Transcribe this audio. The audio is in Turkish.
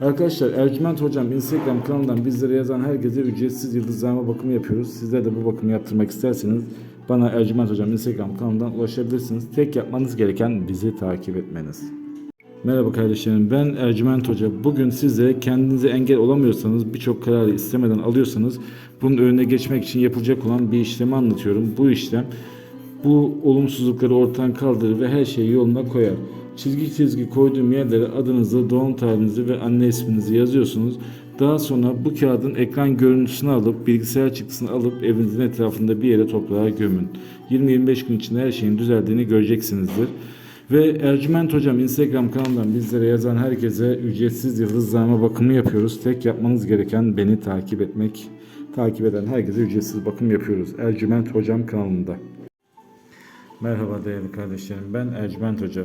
Arkadaşlar Ercüment Hocam Instagram kanalından bizlere yazan herkese ücretsiz yıldızlama bakımı yapıyoruz. Sizler de bu bakımı yaptırmak isterseniz bana Ercüment Hocam Instagram kanalından ulaşabilirsiniz. Tek yapmanız gereken bizi takip etmeniz. Merhaba kardeşlerim ben Ercüment Hoca. Bugün size kendinize engel olamıyorsanız birçok kararı istemeden alıyorsanız bunun önüne geçmek için yapılacak olan bir işlemi anlatıyorum. Bu işlem bu olumsuzlukları ortadan kaldırır ve her şeyi yoluna koyar. Çizgi çizgi koyduğum yerlere adınızı, doğum tarihinizi ve anne isminizi yazıyorsunuz. Daha sonra bu kağıdın ekran görüntüsünü alıp bilgisayar çıktısını alıp evinizin etrafında bir yere toprağa gömün. 20-25 gün içinde her şeyin düzeldiğini göreceksinizdir. Ve Ercüment Hocam Instagram kanalından bizlere yazan herkese ücretsiz yıldızlama bakımı yapıyoruz. Tek yapmanız gereken beni takip etmek. Takip eden herkese ücretsiz bakım yapıyoruz. Ercüment Hocam kanalında. Merhaba değerli kardeşlerim. Ben Ercüment Hoca.